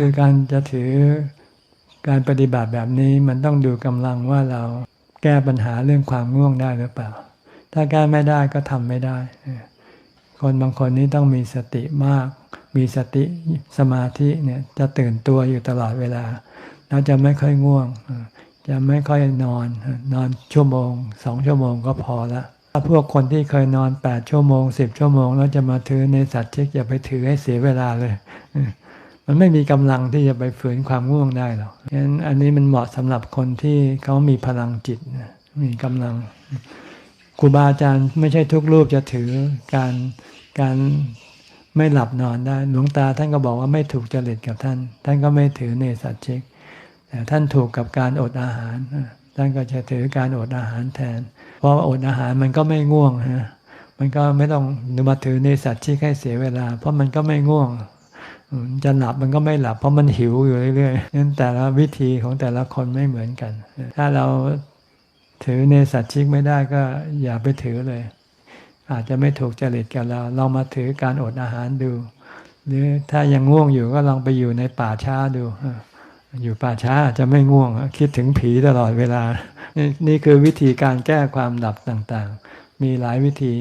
คือการจะถือการปฏิบัติแบบนี้มันต้องดูกำลังว่าเราแก้ปัญหาเรื่องความง่วงได้หรือเปล่า ถ้าแก้ไม่ได้ก็ทำไม่ได้ คนบางคนนี้ต้องมีสติมาก มีสติสมาธิเนี่ยจะตื่นตัวอยู่ตลอดเวลา แล้วจะไม่ค่อยง่วง จะไม่ค่อยนอน นอนชั่วโมงสองชั่วโมงก็พอละถ้าพวกคนที่เคยนอนแปดชั่วโมงสิบชั่วโมง แล้วจะมาถือในสัตว์เช็คอย่าไปถือให้เสียเวลาเลย มันไม่มีกำลังที่จะไปฝืนความง่วงได้หรอกฉะนั้นอันนี้มันเหมาะสำหรับคนที่เขามีพลังจิตมีกำลังครูบาอาจารย์ไม่ใช่ทุกรูปจะถือการการไม่หลับนอนได้ หลวงตาท่านก็บอกว่าไม่ถูกจริตกับท่าน ท่านก็ไม่ถือเนสัตเช็คแต่ท่านถูกกับการอดอาหาร ท่านก็จะถือการอดอาหารแทน เพราะว่าอดอาหารมันก็ไม่ง่วงฮะ มันก็ไม่ต้องมาถือเนสัตเช็คให้เสียเวลา เพราะมันก็ไม่ง่วง จะหลับมันก็ไม่หลับ เพราะมันหิวอยู่เรื่อยๆนั้นแต่ละวิธีของแต่ละคนไม่เหมือนกัน ถ้าเราถือเนสัตชิกไม่ได้ก็อย่าไปถือเลย อาจจะไม่ถูกจริตกับเราลองมาถือการอดอาหารดู หรือถ้ายังง่วงอยู่ก็ลองไปอยู่ในป่าช้าดูอยู่ป่าช้าอาจจะไม่ง่วง คิดถึงผีตลอดเวลานี่คือวิธีการแก้ความดับต่างๆ มีหลายวิธี